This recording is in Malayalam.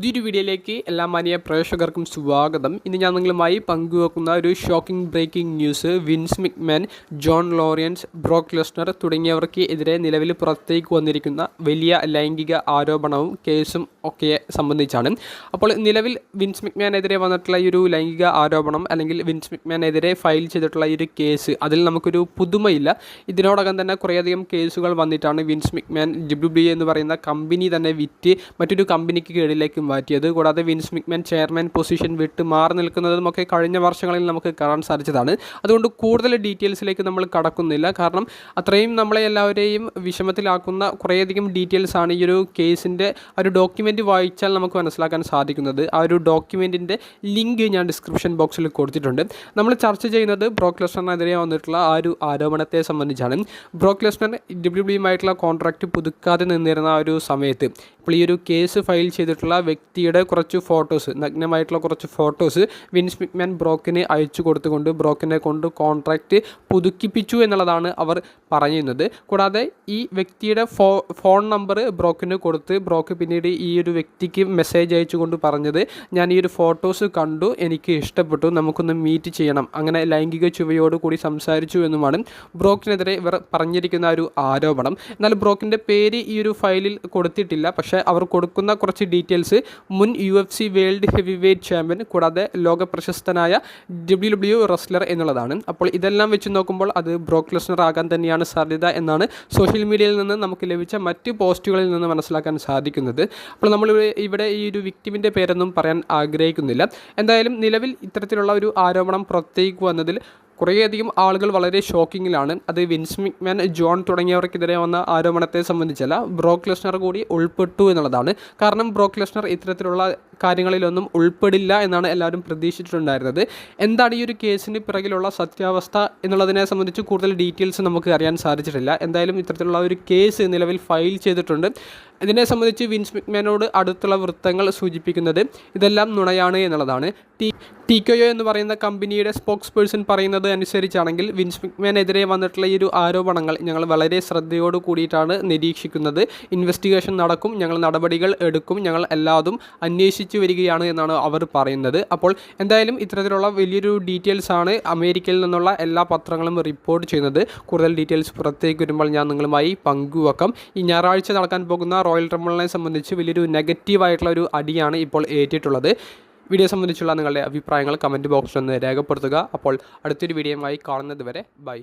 പുതിയൊരു വീഡിയോയിലേക്ക് എല്ലാ മാന്യ പ്രേക്ഷകർക്കും സ്വാഗതം. ഇന്ന് ഞാൻ നിങ്ങളുമായി പങ്കുവെക്കുന്ന ഒരു shocking breaking news Vince McMahon John Laurinaitis Brock Lesnar തുടങ്ങിയവർക്ക് എതിരെ നിലവിൽ പുറത്തേക്ക് വന്നിരിക്കുന്ന വലിയ ലൈംഗിക ആരോപണവും കേസും ഒക്കെ സംബന്ധിച്ചാണ്. അപ്പോൾ നിലവിൽ വിൻസ് മിക്മാനെതിരെ വന്നിട്ടുള്ള ഈ ഒരു ലൈംഗിക ആരോപണം അല്ലെങ്കിൽ വിൻസ് മിക്മാനെതിരെ ഫയൽ ചെയ്തിട്ടുള്ള ഈ ഒരു കേസ് അതിൽ നമുക്കൊരു പുതുമയില്ല. ഇതിനോടകം തന്നെ കുറേയധികം കേസുകൾ വന്നിട്ടാണ് വിൻസ് മിക്മാൻ ഡബ്ല്യു എന്ന് പറയുന്ന കമ്പനി തന്നെ വിറ്റ് മറ്റൊരു കമ്പനിക്ക് കീഴിലേക്ക് മാറ്റിയത്. കൂടാതെ വിൻസ് മിക്മാൻ ചെയർമാൻ പൊസിഷൻ വിട്ട് മാറി നിൽക്കുന്നതുമൊക്കെ കഴിഞ്ഞ വർഷങ്ങളിൽ നമുക്ക് കാണാൻ സാധിച്ചതാണ്. അതുകൊണ്ട് കൂടുതൽ ഡീറ്റെയിൽസിലേക്ക് നമ്മൾ കടക്കുന്നില്ല. കാരണം അത്രയും നമ്മളെ എല്ലാവരെയും വിഷമത്തിലാക്കുന്ന കുറേയധികം ഡീറ്റെയിൽസ് ആണ് ഈ ഒരു കേസിന്റെ ഒരു ഡോക്യുമെന്റ് വായിച്ചാൽ നമുക്ക് മനസ്സിലാക്കാൻ സാധിക്കുന്നത്. ആ ഒരു ഡോക്യുമെന്റിന്റെ ലിങ്ക് ഞാൻ ഡിസ്ക്രിപ്ഷൻ ബോക്സിൽ കൊടുത്തിട്ടുണ്ട്. നമ്മൾ ചർച്ച ചെയ്യുന്നത് ബ്രോക്ക് ലെസ്നറിനെതിരെ വന്നിട്ടുള്ള ആ ഒരു ആരോപണത്തെ സംബന്ധിച്ചാണ്. ബ്രോക്ക് ലെസ്നർ ഡബ്ല്യു ഡബ്ല്യുമായിട്ടുള്ള കോൺട്രാക്റ്റ് പുതുക്കാതെ നിന്നിരുന്ന ആ ഒരു സമയത്ത് ഇപ്പോൾ ഈ ഒരു കേസ് ഫയൽ ചെയ്തിട്ടുള്ള വ്യക്തിയുടെ കുറച്ച് ഫോട്ടോസ് നഗ്നമായിട്ടുള്ള കുറച്ച് ഫോട്ടോസ് വിൻസ് മിക്മാൻ ബ്രോക്കിന് അയച്ചു കൊടുത്തുകൊണ്ട് ബ്രോക്കിനെ കൊണ്ട് കോൺട്രാക്റ്റ് പുതുക്കിപ്പിച്ചു എന്നുള്ളതാണ് അവർ പറയുന്നത്. കൂടാതെ ഈ വ്യക്തിയുടെ ഫോ ഫോൺ നമ്പർ ബ്രോക്കിന് കൊടുത്ത് ബ്രോക്ക് പിന്നീട് ഈ ഒരു വ്യക്തിക്ക് മെസ്സേജ് അയച്ചു കൊണ്ട് പറഞ്ഞത് ഞാൻ ഈ ഒരു ഫോട്ടോസ് കണ്ടു എനിക്ക് ഇഷ്ടപ്പെട്ടു നമുക്കൊന്ന് മീറ്റ് ചെയ്യണം. അങ്ങനെ ലൈംഗിക ചുവയോട് കൂടി സംസാരിച്ചു എന്നുമാണ് ബ്രോക്കിനെതിരെ ഇവർ പറഞ്ഞിരിക്കുന്ന ഒരു ആരോപണം. എന്നാൽ ബ്രോക്കിന്റെ പേര് ഈ ഒരു ഫയലിൽ കൊടുത്തിട്ടില്ല. പക്ഷേ അവർ കൊടുക്കുന്ന കുറച്ച് ഡീറ്റെയിൽസ് മുൻ U F C world heavyweight champion കൂടാതെ ലോക പ്രശസ്തനായ ഡബ്ല്യു ഡബ്ല്യു റെസ്ലർ എന്നുള്ളതാണ്. അപ്പോൾ ഇതെല്ലാം വെച്ച് നോക്കുമ്പോൾ അത് ബ്രോക്ക് ലെസ്നർ ആകാൻ തന്നെയാണ് സാധ്യത എന്നാണ് സോഷ്യൽ മീഡിയയിൽ നിന്ന് നമുക്ക് ലഭിച്ച മറ്റ് പോസ്റ്റുകളിൽ നിന്ന് മനസ്സിലാക്കാൻ സാധിക്കുന്നത്. അപ്പോൾ നമ്മൾ ഇവിടെ- ഈ ഒരു വിക്ടിമിന്റെ പേരൊന്നും പറയാൻ ആഗ്രഹിക്കുന്നില്ല. എന്തായാലും നിലവിൽ ഇത്തരത്തിലുള്ള ഒരു ആരോപണം പുറത്തേക്ക് വന്നതിൽ കുറേയധികം ആളുകൾ വളരെ ഷോക്കിങ്ങിലാണ് അത് വിൻസ് മിക്മാൻ ജോൺ തുടങ്ങിയവർക്കെതിരെ വന്ന ആരോപണത്തെ സംബന്ധിച്ചല്ല ബ്രോക്ക് ലെസ്നർ കൂടി ഉൾപ്പെട്ടു എന്നുള്ളതാണ്. കാരണം ബ്രോക്ക് ലെസ്നർ ഇത്തരത്തിലുള്ള കാര്യങ്ങളിലൊന്നും ഉൾപ്പെടില്ല എന്നാണ് എല്ലാവരും പ്രതീക്ഷിച്ചിട്ടുണ്ടായിരുന്നത്. എന്താണ് ഈ ഒരു കേസിന് പിറകിലുള്ള സത്യാവസ്ഥ എന്നുള്ളതിനെ സംബന്ധിച്ച് കൂടുതൽ ഡീറ്റെയിൽസ് നമുക്ക് അറിയാൻ സാധിച്ചിട്ടില്ല. എന്തായാലും ഇത്തരത്തിലുള്ള ഒരു കേസ് നിലവിൽ ഫയൽ ചെയ്തിട്ടുണ്ട്. ഇതിനെ സംബന്ധിച്ച് വിൻസ് മിക്മാനോട് അടുത്തുള്ള വൃത്തങ്ങൾ സൂചിപ്പിക്കുന്നത് ഇതെല്ലാം നുണയാണ് എന്നുള്ളതാണ്. ടി ടി കെയോ എന്ന് പറയുന്ന കമ്പനിയുടെ സ്പോക്സ് പേഴ്സൺ പറയുന്നത് അനുസരിച്ചാണെങ്കിൽ വിൻസ് മിക്മാനെതിരെ വന്നിട്ടുള്ള ഈ ഒരു ആരോപണങ്ങൾ ഞങ്ങൾ വളരെ ശ്രദ്ധയോട് കൂടിയിട്ടാണ് നിരീക്ഷിക്കുന്നത്. ഇൻവെസ്റ്റിഗേഷൻ നടക്കും ഞങ്ങൾ നടപടികൾ എടുക്കും ഞങ്ങൾ എല്ലാതും അന്വേഷിച്ചു വരികയാണ് എന്നാണ് അവർ പറയുന്നത്. അപ്പോൾ എന്തായാലും ഇത്തരത്തിലുള്ള വലിയൊരു ഡീറ്റെയിൽസ് ആണ് അമേരിക്കയിൽ നിന്നുള്ള എല്ലാ പത്രങ്ങളും റിപ്പോർട്ട് ചെയ്യുന്നത്. കൂടുതൽ ഡീറ്റെയിൽസ് പുറത്തേക്ക് വരുമ്പോൾ ഞാൻ നിങ്ങളുമായി പങ്കുവെക്കാം. ഈ ഞായറാഴ്ച നടക്കാൻ പോകുന്ന റോയൽ ട്രംബിളിനെ സംബന്ധിച്ച് വലിയൊരു നെഗറ്റീവായിട്ടുള്ള ഒരു അടിയാണ് ഇപ്പോൾ ഏറ്റിട്ടുള്ളത്. വീഡിയോ സംബന്ധിച്ചുള്ള നിങ്ങളുടെ അഭിപ്രായങ്ങൾ കമന്റ് ബോക്സിൽ ഒന്ന് രേഖപ്പെടുത്തുക. അപ്പോൾ അടുത്തൊരു വീഡിയോയുമായി കാണുന്നത് വരെ ബൈ.